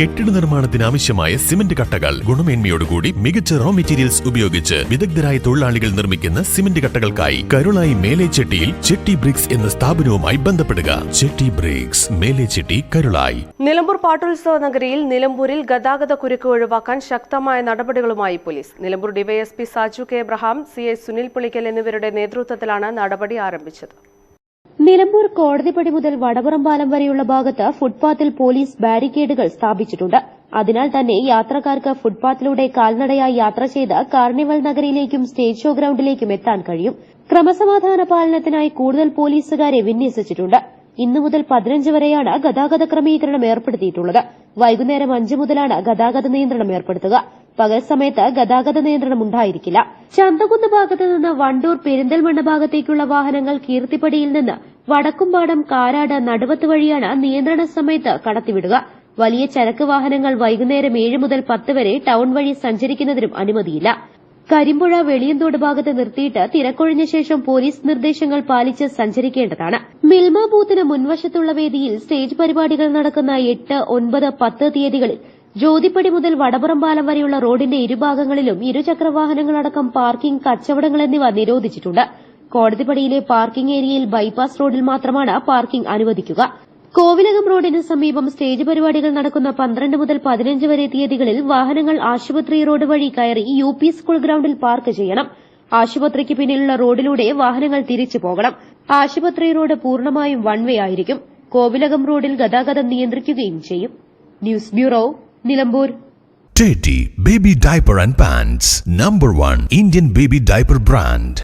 കെട്ടിട നിർമ്മാണത്തിന് ആവശ്യമായ സിമന്റ് കട്ടകൾ. ഗുണമേന്മയോടുകൂടി മികച്ച റോ മെറ്റീരിയൽസ് ഉപയോഗിച്ച് വിദഗ്ധരായ തൊഴിലാളികൾ നിർമ്മിക്കുന്ന സിമന്റ് കട്ടകൾക്കായി കരുളായി മേലേച്ചെട്ടിയിൽ ചെട്ടി ബ്രിക്സ് എന്ന സ്ഥാപനവുമായി ബന്ധപ്പെടുക. ചെട്ടി ബ്രിക്സ് മേലേച്ചെട്ടി കരുളായി. നിലമ്പൂർ പാട്ടോത്സവ നഗരിയിൽ നിലമ്പൂരിൽ ഗതാഗത കുരുക്ക് ഒഴിവാക്കാൻ ശക്തമായ നടപടികളുമായി police. Nilambur DYSP Saju K. Abraham C. I. Sunil Pulikkal എന്നിവരുടെ നേതൃത്വത്തിലാണ് നടപടി ആരംഭിച്ചത്. നിലമ്പൂർ കോടതിപ്പടി മുതൽ വടപുറം പാലം വരെയുള്ള ഭാഗത്ത് ഫുട്പാത്തിൽ പോലീസ് ബാരിക്കേഡുകൾ സ്ഥാപിച്ചിട്ടുണ്ട്. അതിനാൽ തന്നെ യാത്രക്കാർക്ക് ഫുട്പാത്തിലൂടെ കാൽനടയായി യാത്ര ചെയ്ത് കാർണിവൽ നഗരിയിലേക്കും സ്റ്റേജ് ഷോ ഗ്രൌണ്ടിലേക്കും എത്താൻ കഴിയും. ക്രമസമാധാന പാലനത്തിനായി കൂടുതൽ പോലീസുകാരെ വിന്യസിച്ചിട്ടുണ്ട്. ഇന്നു മുതൽ പതിനഞ്ച് വരെയാണ് ഗതാഗത ക്രമീകരണം ഏർപ്പെടുത്തിയിട്ടുള്ളത്. വൈകുന്നേരം അഞ്ച് മുതലാണ് ഗതാഗത നിയന്ത്രണം ഏർപ്പെടുത്തുക. പകൽ സമയത്ത് ഗതാഗത നിയന്ത്രണം ഉണ്ടായിരിക്കില്ല. ചന്തകുന്ന് ഭാഗത്ത് നിന്ന് വണ്ടൂർ പെരിന്തൽമണ്ണ ഭാഗത്തേക്കുള്ള വാഹനങ്ങൾ കീർത്തിപ്പടിയിൽ നിന്ന് വടക്കുംപാടം കാരാട് നടുവത്ത് വഴിയാണ് നിയന്ത്രണ സമയത്ത് കടത്തിവിടുക. വലിയ ചരക്ക് വാഹനങ്ങൾ വൈകുന്നേരം ഏഴ് മുതൽ പത്ത് വരെ ടൌൺ വഴി സഞ്ചരിക്കുന്നതിനും അനുമതിയില്ല. കരിമ്പുഴ വെളിയന്തോട് ഭാഗത്ത് നിർത്തിയിട്ട് തിരക്കൊഴിഞ്ഞ ശേഷം പോലീസ് നിർദ്ദേശങ്ങൾ പാലിച്ച് സഞ്ചരിക്കേണ്ടതാണ്. മിൽമ ബൂത്തിന് മുൻവശത്തുള്ള വേദിയിൽ സ്റ്റേജ് പരിപാടികൾ നടക്കുന്ന എട്ട് ഒൻപത് പത്ത് തീയതികളിൽ ജ്യോതിപ്പടി മുതൽ വടപുറം പാലം വരെയുള്ള റോഡിന്റെ ഇരുഭാഗങ്ങളിലും ഇരുചക്രവാഹനങ്ങളടക്കം പാർക്കിംഗ് കച്ചവടങ്ങൾ എന്നിവ നിരോധിച്ചിട്ടുണ്ട്. കോടതിപ്പടിയിലെ പാർക്കിംഗ് ഏരിയയിൽ ബൈപ്പാസ് റോഡിൽ മാത്രമാണ് പാർക്കിംഗ് അനുവദിക്കുക. കോവിലകം റോഡിന് സമീപം സ്റ്റേജ് പരിപാടികൾ നടക്കുന്ന പന്ത്രണ്ട് മുതൽ പതിനഞ്ച് വരെ തീയതികളിൽ വാഹനങ്ങൾ ആശുപത്രി റോഡ് വഴി കയറി യു പി സ്കൂൾ ഗ്രൌണ്ടിൽ പാർക്ക് ചെയ്യണം. ആശുപത്രിക്ക് പിന്നിലുള്ള റോഡിലൂടെ വാഹനങ്ങൾ തിരിച്ചു പോകണം. ആശുപത്രി റോഡ് പൂർണമായും വൺവേ ആയിരിക്കും. കോവിലകം റോഡിൽ ഗതാഗതം നിയന്ത്രിക്കുകയും ചെയ്യും. News bureau Nilambur Teddy Baby Diaper and Pants Number One Indian Baby Diaper Brand